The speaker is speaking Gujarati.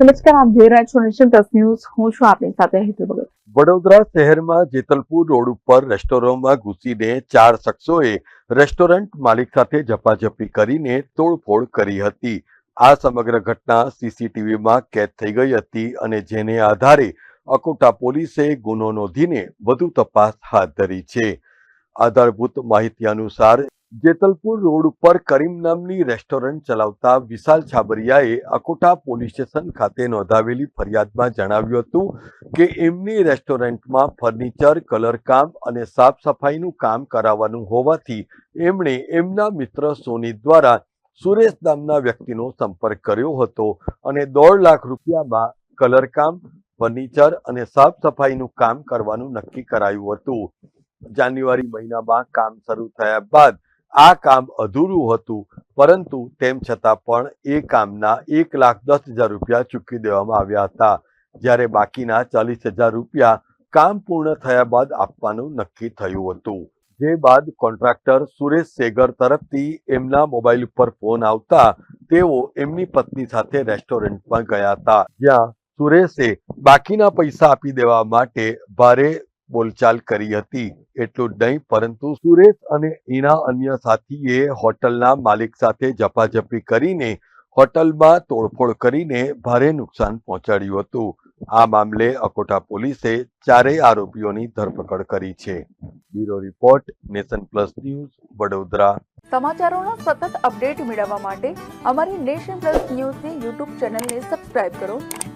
નમસ્કાર, આપ જોઈ રહ્યા છો નેશન પ્લસ ન્યૂઝ. હું છું આપની સાથે હેતુ ભગત. વડોદરા શહેરમાં જેતલપુર રોડ ઉપર રેસ્ટોરન્ટમાં ઘૂસીને ચાર શખ્સોએ રેસ્ટોરન્ટ માલિક સાથે ઝપાઝપી કરીને તોડફોડ કરી હતી. આ સમગ્ર ઘટના સીસીટીવીમાં કેદ થઈ ગઈ હતી અને જેને આધારે અકોટા પોલીસે ગુનો નોંધીને વધુ તપાસ હાથ ધરી છે. આધારભૂત માહિતી અનુસાર જેતલપુર રોડ ઉપર કરીમ નામની રેસ્ટોરન્ટ ચલાવતા વિશાલ છાબરિયાએ અકોટા પોલીસ સ્ટેશન ખાતે નોંધાવેલી ફરિયાદમાં જણાવ્યું હતું કે એમની રેસ્ટોરન્ટમાં ફર્નિચર કલરકામ અને સાફ સફાઈનું કામ કરાવવાનું હોવાથી એમણે એમના મિત્ર સોની દ્વારા સુરેશ નામના વ્યક્તિનો સંપર્ક કર્યો હતો અને દોઢ લાખ રૂપિયામાં કલરકામ ફર્નિચર અને સાફ સફાઈનું કામ કરવાનું નક્કી કરાયું હતું. જાન્યુઆરી મહિનામાં કામ શરૂ થયા બાદ આ કામ અધૂરું હતું, પરંતુ તેમ છતાં પણ એ કામના એક લાખ દસ હજાર રૂપિયા ચૂકવી દેવામાં આવ્યા હતા. જ્યારે બાકીના ચાલીસ હજાર રૂપિયા કામ પૂર્ણ થયા બાદ આપવાનું નક્કી થયું હતું. જે બાદ કોન્ટ્રાક્ટર સુરેશ સેગર તરફથી એમના મોબાઈલ ઉપર ફોન આવતા તેઓ એમની પત્ની સાથે રેસ્ટોરન્ટમાં ગયા હતા. જ્યાં સુરેશે બાકીના પૈસા આપી દેવા માટે ભારે બોલચાલ કરી હતી, એટલું નહીં, પરંતુ સુરેશ અને એના અન્ય સાથીએ હોટલના માલિક સાથે ઝપાઝપી કરીને હોટલમાં તોડફોડ કરીને ભારે નુકસાન પહોંચાડ્યું હતું. આ મામલે અકોટા પોલીસે ચારેય આરોપીઓની ધરપકડ કરી છે. Bureau report, Nation Plus News, Vadodara. સમાચારોના સતત અપડેટ મેળવવા માટે અમારી નેશન પ્લસ ન્યૂઝની યુટ્યુબ ચેનલને સબસ્ક્રાઇબ કરો.